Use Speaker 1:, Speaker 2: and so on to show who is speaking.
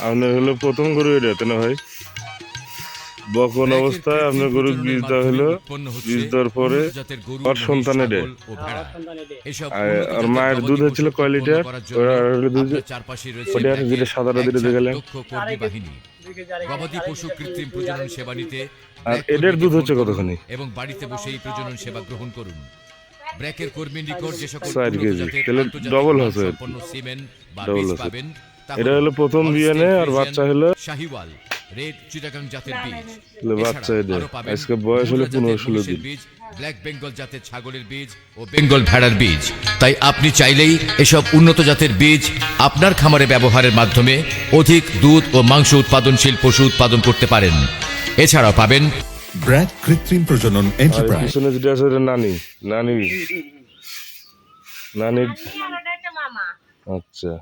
Speaker 1: আপনার হলো প্রথম গরু এটা তাই না ভাই? বকন অবস্থায় আপনার গরু বীজ দেওয়া হলো বীজ দেওয়ার পরে ওর সন্তান এটা আর- আর মায়ের দুধ হচ্ছিল কয় লিটার? ওরা হলো দুধ ওটা আর যেটা সাদাটা দিতে গেলেন
Speaker 2: গবাদি পশু কৃত্রিম প্রজনন সেবা নিতে
Speaker 1: আর এদের দুধ হচ্ছে কতখানি?
Speaker 2: এবং বাড়িতে বসেই প্রজনন সেবা গ্রহণ করুন। ব্র্যাকের কর্মী নিকট যে সকল
Speaker 1: আর কি।
Speaker 2: সম্পন্ন সিমেন্ট বা বীজ পাবেন
Speaker 1: এটা হলো প্রথম বিয়ানে আর বাচ্চা হলো
Speaker 2: শাহিওয়াল রেড চিটাগাং জাতের বীজ।
Speaker 1: হলো বাচ্চা এদের। আজকে বয়স হলো 15 ষোলো দিন।
Speaker 2: বীজ ব্ল্যাক বেঙ্গল জাতের ছাগলের বীজ ও বেঙ্গল ভেড়ার বীজ। তাই আপনি চাইলেই এসব উন্নত জাতের বীজ আপনার খামারে ব্যবহারের মাধ্যমে অধিক দুধ ও মাংস উৎপাদনশীল পশু উৎপাদন করতে পারেন। এছাড়াও পাবেন
Speaker 3: ব্র্যাক কৃত্রিম প্রজনন এন্টারপ্রাইজ
Speaker 1: পিছনে যেটা আছে ওটা নানি নানি নানি আচ্ছা।